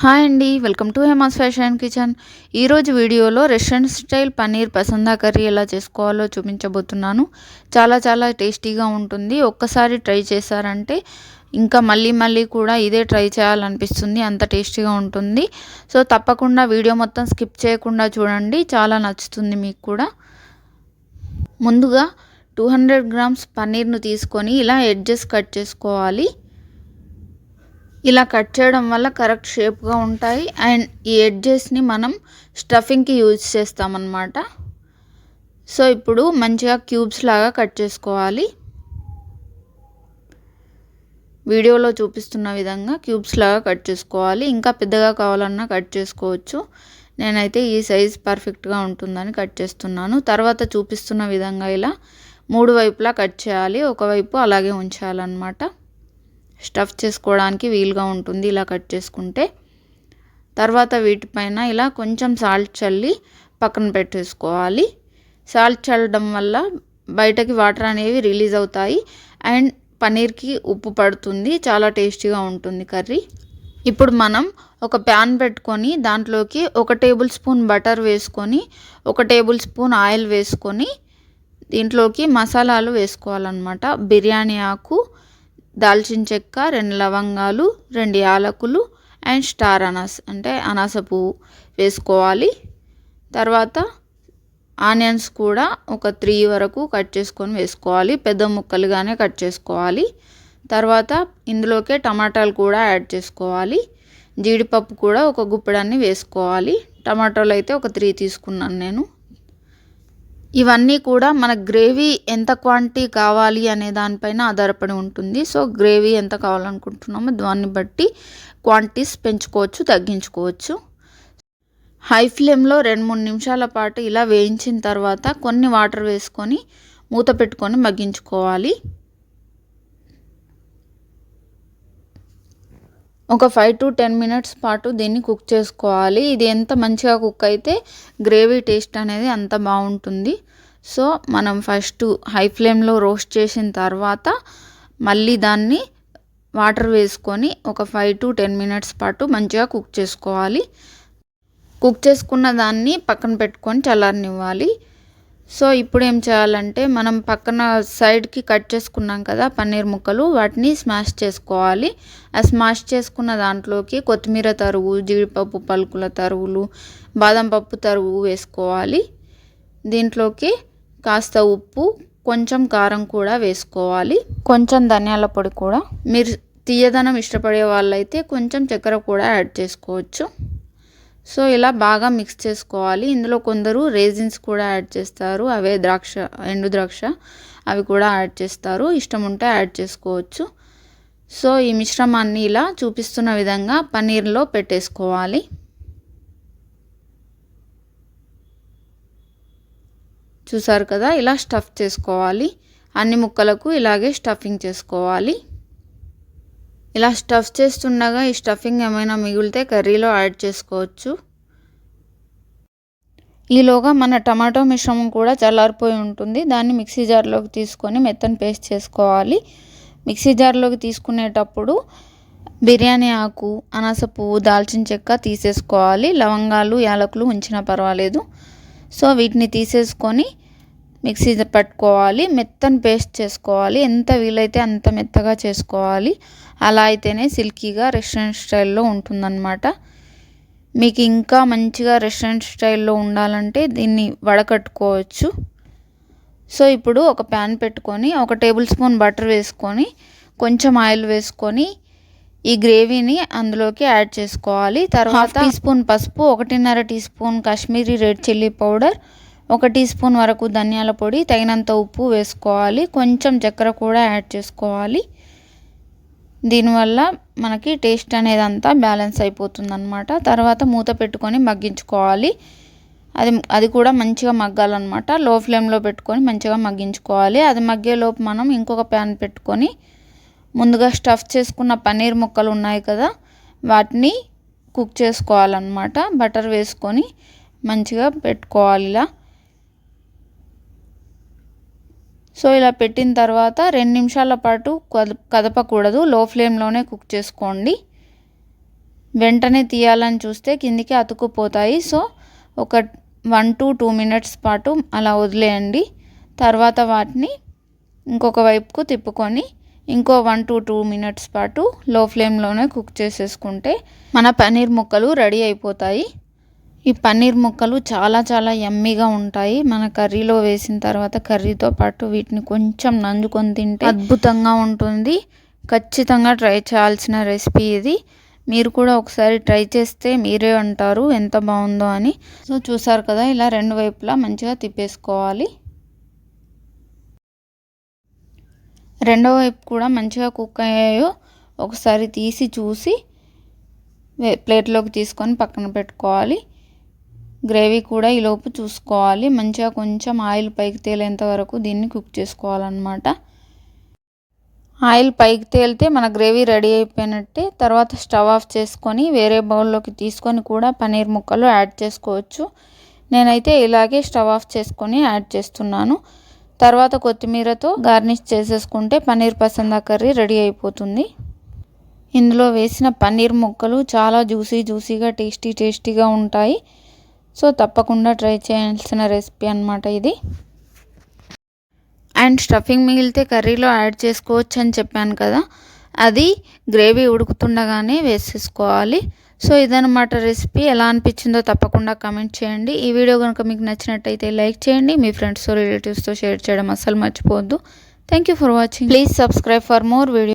Hi అండి welcome to Hema's fashion kitchen. ఈరోజు వీడియోలో restaurant style paneer pasanda curry ఎలా చేసుకోవాలో చూపించబోతున్నాను. చాలా చాలా టేస్టీగా ఉంటుంది. ఒక్కసారి ట్రై చేశారంటే ఇంకా మళ్ళీ మళ్ళీ కూడా ఇదే ట్రై చేయాలనిపిస్తుంది. అంత టేస్టీగా ఉంటుంది. సో తప్పకుండా వీడియో మొత్తం స్కిప్ చేయకుండా చూడండి. చాలా నచ్చుతుంది మీకు కూడా. ముందుగా టూ హండ్రెడ్ గ్రామ్స్ పన్నీర్ను తీసుకొని ఇలా ఎడ్జెస్ కట్ చేసుకోవాలి. ఇలా కట్ చేయడం వల్ల కరెక్ట్ షేప్గా ఉంటాయి. అండ్ ఈ ఎడ్జెస్ని మనం స్టఫింగ్కి యూజ్ చేస్తామన్నమాట. సో ఇప్పుడు మంచిగా క్యూబ్స్ లాగా కట్ చేసుకోవాలి. వీడియోలో చూపిస్తున్న విధంగా క్యూబ్స్ లాగా కట్ చేసుకోవాలి. ఇంకా పెద్దగా కావాలన్నా కట్ చేసుకోవచ్చు. నేనైతే ఈ సైజ్ పర్ఫెక్ట్గా ఉంటుందని కట్ చేస్తున్నాను. తర్వాత చూపిస్తున్న విధంగా ఇలా మూడు వైపులా కట్ చేయాలి. ఒకవైపు అలాగే ఉంచాలన్నమాట. స్టఫ్ చేసుకోవడానికి వీలుగా ఉంటుంది ఇలా కట్ చేసుకుంటే. తర్వాత వీటిపైన ఇలా కొంచెం సాల్ట్ చల్లి పక్కన పెట్టేసుకోవాలి. సాల్ట్ చల్లడం వల్ల బయటకి వాటర్ అనేవి రిలీజ్ అవుతాయి. అండ్ పన్నీర్కి ఉప్పు పడుతుంది చాలా టేస్టీగా ఉంటుంది కర్రీ. ఇప్పుడు మనం ఒక ప్యాన్ పెట్టుకొని దాంట్లోకి ఒక టేబుల్ స్పూన్ బటర్ వేసుకొని ఒక టేబుల్ స్పూన్ ఆయిల్ వేసుకొని దీంట్లోకి మసాలాలు వేసుకోవాలన్నమాట. బిర్యానీ ఆకు దాల్చిన చెక్క రెండు లవంగాలు రెండు యాలకులు అండ్ స్టార్ అనాస్ అంటే అనాస పువ్వు వేసుకోవాలి. తర్వాత ఆనియన్స్ కూడా ఒక త్రీ వరకు కట్ చేసుకొని వేసుకోవాలి. పెద్ద ముక్కలుగానే కట్ చేసుకోవాలి. తర్వాత ఇందులోకే టమాటాలు కూడా యాడ్ చేసుకోవాలి. జీడిపప్పు కూడా ఒక గుప్పెడాన్ని వేసుకోవాలి. టమాటాలు అయితే ఒక త్రీ తీసుకున్నాను నేను. ఇవన్నీ కూడా మన గ్రేవీ ఎంత క్వాంటిటీ కావాలి అనే దానిపైన ఆధారపడి ఉంటుంది. సో గ్రేవీ ఎంత కావాలనుకుంటున్నామో దాన్ని బట్టి క్వాంటిటీస్ పెంచుకోవచ్చు తగ్గించుకోవచ్చు. హై ఫ్లేమ్లో రెండు మూడు నిమిషాల పాటు ఇలా వేయించిన తర్వాత కొన్ని వాటర్ వేసుకొని మూత పెట్టుకొని మగ్గించుకోవాలి. ఒక ఫైవ్ టు టెన్ మినిట్స్ పాటు దీన్ని కుక్ చేసుకోవాలి. ఇది ఎంత మంచిగా కుక్ అయితే గ్రేవీ టేస్ట్ అనేది అంత బాగుంటుంది. సో మనం ఫస్ట్ హై ఫ్లేమ్లో రోస్ట్ చేసిన తర్వాత మళ్ళీ దాన్ని వాటర్ వేసుకొని ఒక ఫైవ్ టు టెన్ మినిట్స్ పాటు మంచిగా కుక్ చేసుకోవాలి. కుక్ చేసుకున్న దాన్ని పక్కన పెట్టుకొని చల్లారనివ్వాలి. సో ఇప్పుడు ఏం చేయాలంటే మనం పక్కన సైడ్కి కట్ చేసుకున్నాం కదా పన్నీర్ ముక్కలు వాటిని స్మాష్ చేసుకోవాలి. ఆ స్మాష్ చేసుకున్న దాంట్లోకి కొత్తిమీర తరుగు జీడిపప్పు పలుకుల తరుగులు బాదం పప్పు తరుగు వేసుకోవాలి. దీంట్లోకి కాస్త ఉప్పు కొంచెం కారం కూడా వేసుకోవాలి. కొంచెం ధనియాల పొడి కూడా. మీరు తీయదనం ఇష్టపడే వాళ్ళైతే కొంచెం చక్కెర కూడా యాడ్ చేసుకోవచ్చు. సో ఇలా బాగా మిక్స్ చేసుకోవాలి. ఇందులో కొందరు రేజిన్స్ కూడా యాడ్ చేస్తారు. అవే ద్రాక్ష ఎండు ద్రాక్ష అవి కూడా యాడ్ చేస్తారు. ఇష్టం ఉంటే యాడ్ చేసుకోవచ్చు. సో ఈ మిశ్రమాన్ని ఇలా చూపిస్తున్న విధంగా పన్నీర్లో పెట్టేసుకోవాలి. చూసారు కదా? ఇలా స్టఫ్ చేసుకోవాలి. అన్ని ముక్కలకు ఇలాగే స్టఫింగ్ చేసుకోవాలి. ఇలా స్టఫ్ చేస్తుండగా ఈ స్టఫింగ్ ఏమైనా మిగిలితే కర్రీలో యాడ్ చేసుకోవచ్చు. ఈలోగా మన టమాటో మిశ్రమం కూడా చల్లారిపోయి ఉంటుంది. దాన్ని మిక్సీ జార్లోకి తీసుకొని మెత్తని పేస్ట్ చేసుకోవాలి. మిక్సీ జార్లోకి తీసుకునేటప్పుడు బిర్యానీ ఆకు అనాస పువ్వు దాల్చిన చెక్క తీసేసుకోవాలి. లవంగాలు యాలకులు ఉంచినా పర్వాలేదు. సో వీటిని తీసేసుకొని మిక్సీ పట్టుకోవాలి. మెత్తని పేస్ట్ చేసుకోవాలి. ఎంత వీలైతే అంత మెత్తగా చేసుకోవాలి. అలా అయితేనే సిల్కీగా రెస్టారెంట్ స్టైల్లో ఉంటుందన్నమాట. మీకు ఇంకా మంచిగా రెస్టారెంట్ స్టైల్లో ఉండాలంటే దీన్ని వడకట్టుకోవచ్చు. సో ఇప్పుడు ఒక ప్యాన్ పెట్టుకొని ఒక టేబుల్ స్పూన్ బటర్ వేసుకొని కొంచెం ఆయిల్ వేసుకొని ఈ గ్రేవీని అందులోకి యాడ్ చేసుకోవాలి. తర్వాత టీ స్పూన్ పసుపు ఒకటిన్నర teaspoon Kashmiri red chilli powder ఒక టీ స్పూన్ వరకు ధనియాల పొడి తగినంత ఉప్పు వేసుకోవాలి. కొంచెం చక్కెర కూడా యాడ్ చేసుకోవాలి. దీనివల్ల మనకి టేస్ట్ అనేది అంతా బ్యాలెన్స్ అయిపోతుంది అనమాట తర్వాత మూత పెట్టుకొని మగ్గించుకోవాలి. అది అది కూడా మంచిగా మగ్గాలన్నమాట. లో ఫ్లేమ్లో పెట్టుకొని మంచిగా మగ్గించుకోవాలి. అది మగ్గేలోపు మనం ఇంకొక ప్యాన్ పెట్టుకొని ముందుగా స్టఫ్ చేసుకున్న పన్నీర్ ముక్కలు ఉన్నాయి కదా వాటిని కుక్ చేసుకోవాలన్నమాట. బటర్ వేసుకొని మంచిగా పెట్టుకోవాలి ఇలా. సో ఇలా పెట్టిన తర్వాత రెండు నిమిషాల పాటు కదపకూడదు. లో ఫ్లేమ్లోనే కుక్ చేసుకోండి. వెంటనే తీయాలని చూస్తే కిందికి అతుక్కుపోతాయి. సో ఒక వన్ టు టూ మినిట్స్ పాటు అలా వదిలేయండి. తర్వాత వాటిని ఇంకొక వైపుకు తిప్పుకొని ఇంకో వన్ టు టూ మినిట్స్ పాటు లో ఫ్లేమ్లోనే కుక్ చేసేసుకుంటే మన పన్నీర్ ముక్కలు రెడీ అయిపోతాయి. ఈ పన్నీర్ ముక్కలు చాలా చాలా యమ్మీగా ఉంటాయి. మన కర్రీలో వేసిన తర్వాత కర్రీతో పాటు వీటిని కొంచెం నంజుకొని తింటే అద్భుతంగా ఉంటుంది. ఖచ్చితంగా ట్రై చేయాల్సిన రెసిపీ ఇది. మీరు కూడా ఒకసారి ట్రై చేస్తే మీరే అంటారు ఎంత బాగుందో అని. సో చూసారు కదా ఇలా రెండు వైపులా మంచిగా తిప్పేసుకోవాలి. రెండో వైపు కూడా మంచిగా కుక్ అయ్యాయో ఒకసారి తీసి చూసి ప్లేట్లోకి తీసుకొని పక్కన పెట్టుకోవాలి. గ్రేవీ కూడా ఈలోపు చూసుకోవాలి. మంచిగా కొంచెం ఆయిల్ పైకి తేలేంత వరకు దీన్ని కుక్ చేసుకోవాలన్నమాట. ఆయిల్ పైకి తేలితే మన గ్రేవీ రెడీ అయిపోయినట్టే. తర్వాత స్టవ్ ఆఫ్ చేసుకొని వేరే బౌల్లోకి తీసుకొని కూడా పన్నీర్ ముక్కలు యాడ్ చేసుకోవచ్చు. నేనైతే ఇలాగే స్టవ్ ఆఫ్ చేసుకొని యాడ్ చేస్తున్నాను. తర్వాత కొత్తిమీరతో గార్నిష్ చేసేసుకుంటే పన్నీర్ పసందా కర్రీ రెడీ అయిపోతుంది. ఇందులో వేసిన పన్నీర్ ముక్కలు చాలా జ్యూసీ జ్యూసీగా టేస్టీ టేస్టీగా ఉంటాయి. సో తప్పకుండా ట్రై చేయాల్సిన రెసిపీ అనమాట ఇది. అండ్ స్టఫింగ్ మిగిలితే కర్రీలో యాడ్ చేసుకోవచ్చు అని చెప్పాను కదా. అది గ్రేవీ ఉడుకుతుండగానే వేసేసుకోవాలి. సో ఇదనమాట రెసిపీ. ఎలా అనిపించిందో తప్పకుండా కమెంట్ చేయండి. ఈ వీడియో కనుక మీకు నచ్చినట్టయితే లైక్ చేయండి. మీ ఫ్రెండ్స్తో రిలేటివ్స్తో షేర్ చేయడం అస్సలు మర్చిపోవద్దు. Thank you for watching. Please subscribe for more video.